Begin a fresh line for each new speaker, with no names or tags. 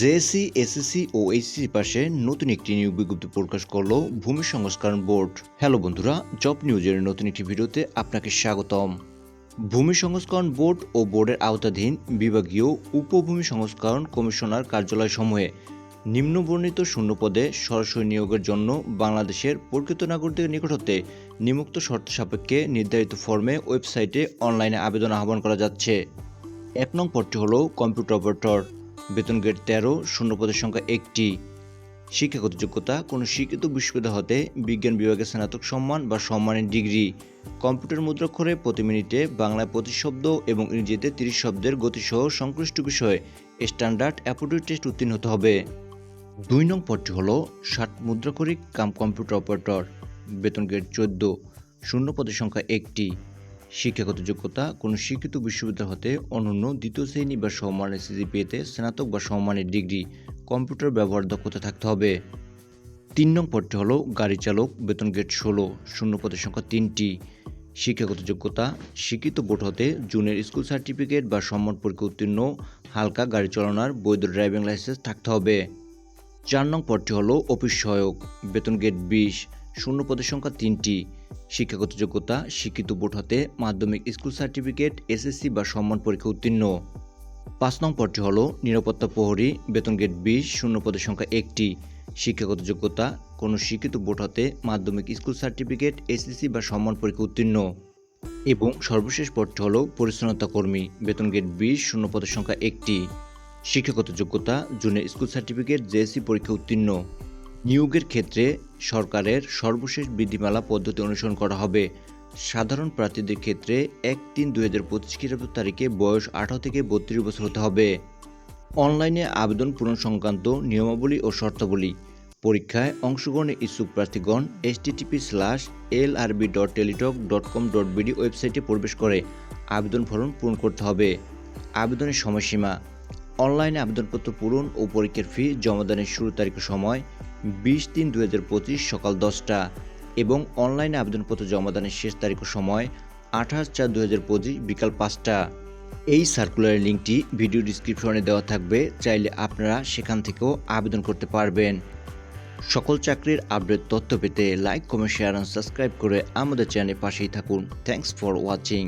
JSC, SSC ও HC পাশে নতুন একটি নিয়োগ বিজ্ঞপ্তি প্রকাশ করল ভূমি সংস্করণ বোর্ড। হ্যালো বন্ধুরা, জব নিউজের নতুন একটি ভিডিওতে আপনাকে স্বাগতম। ভূমি সংস্করণ বোর্ড ও বোর্ডের আওতাধীন বিভাগীয় উপভূমি সংস্করণ কমিশনার কার্যালয় সমূহে নিম্নবর্ণিত শূন্য পদে সরাসরি নিয়োগের জন্য বাংলাদেশের প্রকৃত নাগরিকদের নিকট হতে নিমুক্ত শর্ত সাপেক্ষে নির্ধারিত ফর্মে ওয়েবসাইটে অনলাইনে আবেদন আহ্বান করা যাচ্ছে। এক নং পদটি হল কম্পিউটার অপারেটর। বেতন গ্রেড তেরো, শূন্য পদের সংখ্যা একটি। শিক্ষাগত যোগ্যতা কোনো শিক্ষিত বিশ্ববিদ্যালয় হতে বিজ্ঞান বিভাগে স্নাতক সম্মান বা সম্মানের ডিগ্রি। কম্পিউটার মুদ্রাক্ষরে প্রতি মিনিটে বাংলায় পঁচিশ শব্দ এবং ইংরেজিতে তিরিশ শব্দের গতিসহ সংশ্লিষ্ট বিষয়ে স্ট্যান্ডার্ড অ্যাপোডিট টেস্ট উত্তীর্ণ হতে হবে। দুই নং পদটি হল ষাট মুদ্রাক্ষরিক কাম কম্পিউটার অপারেটর, বেতন গ্রেড চোদ্দ, শূন্য পদের সংখ্যা একটি। শিক্ষাগত যোগ্যতা, কোনো শিক্ষিত বিশ্ববিদ্যালয় হতে অনন্য দ্বিতীয় শ্রেণি বা সম্মানের পেতে স্নাতক বা সম্মানের ডিগ্রি, কম্পিউটার ব্যবহার দক্ষতা থাকতে হবে। তিন নং পদটি হলো গাড়ি চালক, বেতন গেট ষোলো, শূন্য পদের সংখ্যা তিনটি। শিক্ষাগত যোগ্যতা, শিক্ষিত বোর্ড হতে জুনের স্কুল সার্টিফিকেট বা সম্মান পরীক্ষা উত্তীর্ণ, হালকা গাড়ি চালানোর বৈধ ড্রাইভিং লাইসেন্স থাকতে হবে। চার নং পদটি হলো অফিস সহায়ক, বেতন গেট বিশ শূন্য পদের সংখ্যা তিনটি। শিক্ষাগত যোগ্যতা, শিক্ষিত বোর্ড হতে মাধ্যমিক স্কুল সার্টিফিকেট, এসএসসি বা সম্মান পরীক্ষা উত্তীর্ণ। পাঁচ নং পদটি হল নিরাপত্তা প্রহরী, বেতন গেট বিশ, শূন্য পদের সংখ্যা একটি। শিক্ষাগত যোগ্যতা, কোনো শিক্ষিত বোর্ড হতে মাধ্যমিক স্কুল সার্টিফিকেট, এসএসসি বা সম্মান পরীক্ষা উত্তীর্ণ। এবং সর্বশেষ পদটি হল পরিচ্ছন্নতা কর্মী, বেতন গেট বিশ, শূন্য পদের সংখ্যা একটি। শিক্ষাগত যোগ্যতা, জুনিয়র স্কুল সার্টিফিকেট, জেএসসি পরীক্ষা উত্তীর্ণ। নিয়োগের ক্ষেত্রে সরকারের সর্বশেষ বিধিমালা পদ্ধতি অনুসরণ করা হবে। সাধারণ প্রার্থীদের ক্ষেত্রে এক তিন দুই হাজার পঁচিশ খ্রিস্টাব্দ তারিখে বয়স আঠারো থেকে বত্রিশ বছর হতে হবে। অনলাইনে আবেদন পূরণ সংক্রান্ত নিয়মাবলী ও শর্তাবলী। পরীক্ষায় অংশগ্রহণে ইচ্ছুক প্রার্থীগণ HTTP slash L RB dot Teletalk dot com dot BD ওয়েবসাইটে প্রবেশ করে আবেদন ফর্ম পূরণ করতে হবে। আবেদনের সময়সীমা। অনলাইনে আবেদনপত্র পূরণ ও পরীক্ষার ফি জমাদানের শুরু তারিখ সময় বিশ তিন দু সকাল দশটা এবং অনলাইনে আবেদনপত্র জমাদানের শেষ তারিখ সময় আঠাশ চার দু হাজার পঁচিশ বিকাল পাঁচটা। এই সার্কুলার লিঙ্কটি ভিডিও ডিসক্রিপশনে দেওয়া থাকবে, চাইলে আপনারা সেখান থেকেও আবেদন করতে পারবেন। সকল চাকরির আপডেট তথ্য পেতে লাইক কমেন্ট শেয়ার সাবস্ক্রাইব করে আমাদের চ্যানেলের পাশেই থাকুন। Thanks for watching